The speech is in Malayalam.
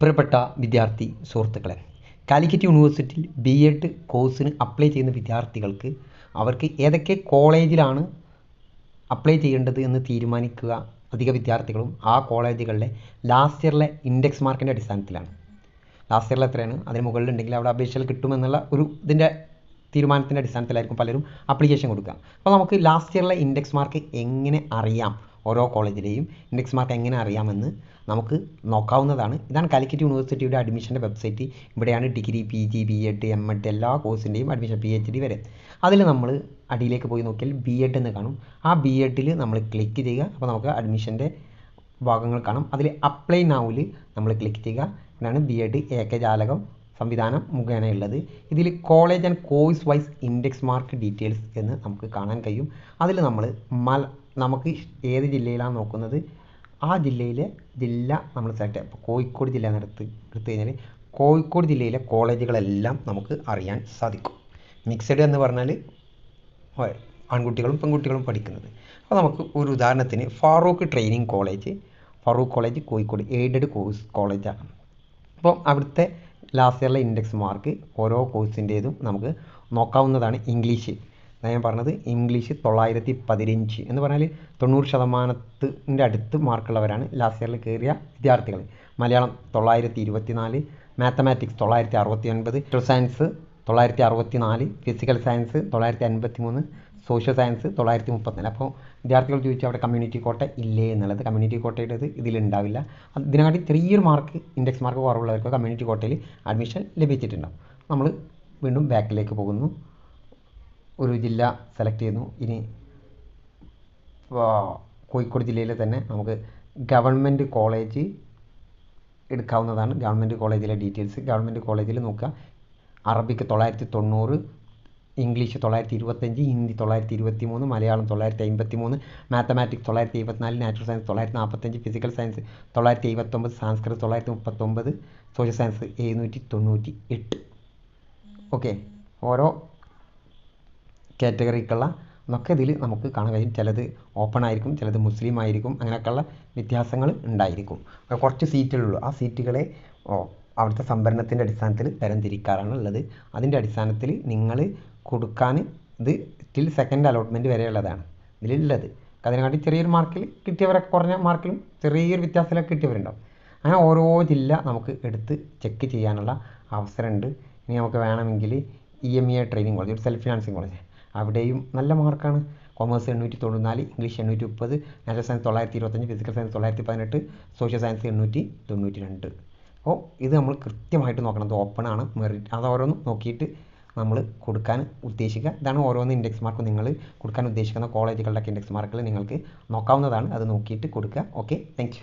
പ്രിയപ്പെട്ട വിദ്യാർത്ഥി സുഹൃത്തുക്കളെ കാലിക്കറ്റ് യൂണിവേഴ്സിറ്റിയിൽ ബി എഡ് കോഴ്സിന് അപ്ലൈ ചെയ്യുന്ന വിദ്യാർത്ഥികൾക്ക് അവർക്ക് ഏതൊക്കെ കോളേജിലാണ് അപ്ലൈ ചെയ്യേണ്ടത് എന്ന് തീരുമാനിക്കുക അധിക വിദ്യാർത്ഥികളും ആ കോളേജുകളിലെ ലാസ്റ്റ് ഇയറിലെ ഇൻഡെക്സ് മാർക്കിന്റെ അടിസ്ഥാനത്തിലാണ്. ലാസ്റ്റ് ഇയറിൽ എത്രയാണ്? അതിന് മുകളിലുണ്ടെങ്കിൽ അവിടെ അപേക്ഷകൾ കിട്ടുമെന്നുള്ള ഒരു ഇതിന്റെ തീരുമാനത്തിന്റെ അടിസ്ഥാനത്തിലായിരിക്കും പലരും അപ്ലിക്കേഷൻ കൊടുക്കുക. അപ്പോൾ നമുക്ക് ലാസ്റ്റ് ഇയറിലെ ഇൻഡെക്സ് മാർക്ക് എങ്ങനെ അറിയാം? ഓരോ കോളേജിലെയും ഇൻഡെക്സ് മാർക്ക് എങ്ങനെ അറിയാമെന്ന് നമുക്ക് നോക്കാവുന്നതാണ്. ഇതാണ് കാലിക്കറ്റ് യൂണിവേഴ്സിറ്റിയുടെ അഡ്മിഷന്റെ വെബ്സൈറ്റ് ഇവിടെയാണ് degree P G B Ed M Ed എല്ലാ കോഴ്സിന്റെയും അഡ്മിഷൻ പി എച്ച് ഡി വരെ. അതിൽ നമ്മൾ അടിയിലേക്ക് പോയി നോക്കിയാൽ ബി എഡ് എന്ന് കാണും. ആ ബി എഡിൽ നമ്മൾ ക്ലിക്ക് ചെയ്യുക. അപ്പോൾ നമുക്ക് അഡ്മിഷന്റെ ഭാഗങ്ങൾ കാണും. അതിൽ അപ്ലൈ നൗവിൽ നമ്മൾ ക്ലിക്ക് ചെയ്യുക. ഇതാണ് ബി എഡ് എ കെ ജാലകം സംവിധാനം മുഖേനയുള്ളത് ഇതിൽ college and course wise index mark details എന്ന് നമുക്ക് കാണാൻ കഴിയും. അതിൽ നമ്മൾ മല നമുക്ക് ഏത് ജില്ലയിലാണ് നോക്കുന്നത്? ആ ജില്ലയിലെ ജില്ല നമ്മൾ സെലക്ട് ചെയ്യാം. ഇപ്പോൾ കോഴിക്കോട് ജില്ല എന്നെടുത്ത് എടുത്തു കഴിഞ്ഞാൽ കോഴിക്കോട് ജില്ലയിലെ കോളേജുകളെല്ലാം നമുക്ക് അറിയാൻ സാധിക്കും. മിക്സഡ് എന്ന് പറഞ്ഞാൽ ആൺകുട്ടികളും പെൺകുട്ടികളും പഠിക്കുന്നത്. അപ്പോൾ നമുക്ക് ഒരു ഉദാഹരണത്തിന് Farook training college Farook college Kozhikode aided course കോളേജാണ് അപ്പോൾ അവിടുത്തെ ലാസ്റ്റ് ഇയറിലെ ഇൻഡെക്സ് മാർക്ക് ഓരോ കോഴ്സിന്റേതും നമുക്ക് നോക്കാവുന്നതാണ് ഇംഗ്ലീഷ്. അതാണ് ഞാൻ പറഞ്ഞത് ഇംഗ്ലീഷ് തൊള്ളായിരത്തി പതിനഞ്ച് എന്ന് പറഞ്ഞാൽ തൊണ്ണൂറ് ശതമാനത്തിന്റെ അടുത്ത് മാർക്കുള്ളവരാണ് ലാസ്റ്റ് ഇയറിൽ കയറിയ വിദ്യാർത്ഥികൾ മലയാളം തൊള്ളായിരത്തി ഇരുപത്തി നാല് മാത്തമാറ്റിക്സ് തൊള്ളായിരത്തി അറുപത്തി ഒൻപത് സയൻസ് തൊള്ളായിരത്തി അറുപത്തി നാല് ഫിസിക്കൽ സയൻസ് തൊള്ളായിരത്തി അൻപത്തി മൂന്ന് സോഷ്യൽ സയൻസ് തൊള്ളായിരത്തി മുപ്പത്തിനാല്. അപ്പോൾ വിദ്യാർത്ഥികൾ ചോദിച്ചു അവിടെ കമ്മ്യൂണിറ്റി കോട്ട ഇല്ലേ എന്നുള്ളത്. കമ്മ്യൂണിറ്റി കോട്ടയുടേത് ഇതിലുണ്ടാവില്ല. ഇതിനെക്കാട്ടി ചെറിയൊരു മാർക്ക് ഇൻഡെക്സ് മാർക്ക് കുറവുള്ളവർക്ക് കമ്മ്യൂണിറ്റി കോട്ടയിൽ അഡ്മിഷൻ ലഭിച്ചിട്ടുണ്ടാവും. നമ്മൾ വീണ്ടും ബാക്കിലേക്ക് പോകുന്നു. ഒരു ജില്ല സെലക്ട് ചെയ്യുന്നു. ഇനി കോഴിക്കോട് ജില്ലയിൽ തന്നെ നമുക്ക് ഗവൺമെന്റ് കോളേജ് എടുക്കാവുന്നതാണ്. ഗവൺമെന്റ് കോളേജിലെ ഡീറ്റെയിൽസ് ഗവൺമെന്റ് കോളേജിൽ നോക്കുക. അറബിക്ക് തൊള്ളായിരത്തി തൊണ്ണൂറ് ഇംഗ്ലീഷ് തൊള്ളായിരത്തി ഇരുപത്തഞ്ച് ഹിന്ദി തൊള്ളായിരത്തി ഇരുപത്തി മൂന്ന് മലയാളം തൊള്ളായിരത്തി അമ്പത്തി മൂന്ന് മാത്തമാറ്റിക്സ് തൊള്ളായിരത്തി എഴുപത്തിനാല് നാച്ചുറൽ സയൻസ് തൊള്ളായിരത്തി നാൽപ്പത്തഞ്ച് ഫിസിക്കൽ സയൻസ് തൊള്ളായിരത്തി എഴുപത്തൊമ്പത് സാംസ്കൃത് തൊള്ളായിരത്തി മുപ്പത്തൊമ്പത് സോഷ്യൽ സയൻസ് എഴുന്നൂറ്റി തൊണ്ണൂറ്റി എട്ട് ഓക്കെ ഓരോ കാറ്റഗറിക്കുള്ള എന്നൊക്കെ ഇതിൽ നമുക്ക് കാണാൻ കഴിയും. ചിലത് ഓപ്പൺ ആയിരിക്കും ചിലത് മുസ്ലിം ആയിരിക്കും അങ്ങനെയൊക്കെയുള്ള വ്യത്യാസങ്ങൾ ഉണ്ടായിരിക്കും. കുറച്ച് സീറ്റുകളുള്ളൂ ആ സീറ്റുകളെ അവിടുത്തെ സംഭരണത്തിന്റെ അടിസ്ഥാനത്തിൽ തരംതിരിക്കാറാണ് ഉള്ളത്. അതിന്റെ അടിസ്ഥാനത്തിൽ നിങ്ങൾ കൊടുക്കാൻ ഇത് സ്റ്റിൽ സെക്കൻഡ് അലോട്ട്മെന്റ് വരെയുള്ളതാണ്. ഇതിലുള്ളത്. അതിനെക്കാട്ടി ചെറിയൊരു മാർക്കിൽ കിട്ടിയവരൊക്കെ കുറഞ്ഞ മാർക്കിലും ചെറിയൊരു വ്യത്യാസത്തിലൊക്കെ കിട്ടിയവരുണ്ടാവും. അങ്ങനെ ഓരോ ജില്ല നമുക്ക് എടുത്ത് ചെക്ക് ചെയ്യാനുള്ള അവസരമുണ്ട്. ഇനി നമുക്ക് വേണമെങ്കിൽ E M E A training college ഒരു സെൽഫ് ഫിനാൻസിങ് കോളേജ് അവിടെയും നല്ല മാർക്കാണ്. കോമേഴ്സ് എണ്ണൂറ്റി തൊണ്ണൂറ്റിനാല് ഇംഗ്ലീഷ് എണ്ണൂറ്റി മുപ്പത് നാച്ചുറൽ സയൻസ് തൊള്ളായിരത്തി ഇരുപത്തഞ്ച് ഫിസിക്കൽ സയൻസ് തൊള്ളായിരത്തി പതിനെട്ട് സോഷ്യൽ സയൻസ് എണ്ണൂറ്റി തൊണ്ണൂറ്റി രണ്ട് അപ്പോൾ ഇത് നമ്മൾ കൃത്യമായിട്ട് നോക്കണം. ഓപ്പൺ ആണ്. മെറിറ്റ് അത് ഓരോന്നും നോക്കിയിട്ട് നമ്മൾ കൊടുക്കാൻ ഉദ്ദേശിക്കുക. ഇതാണ് ഓരോന്ന് ഇൻഡെക്സ് മാർക്ക് നിങ്ങൾ കൊടുക്കാൻ ഉദ്ദേശിക്കുന്ന കോളേജുകളുടെ ഇൻഡെക്സ് മാർക്കിൽ നിങ്ങൾക്ക് നോക്കാവുന്നതാണ്. അത് നോക്കിയിട്ട് കൊടുക്കുക. Okay thank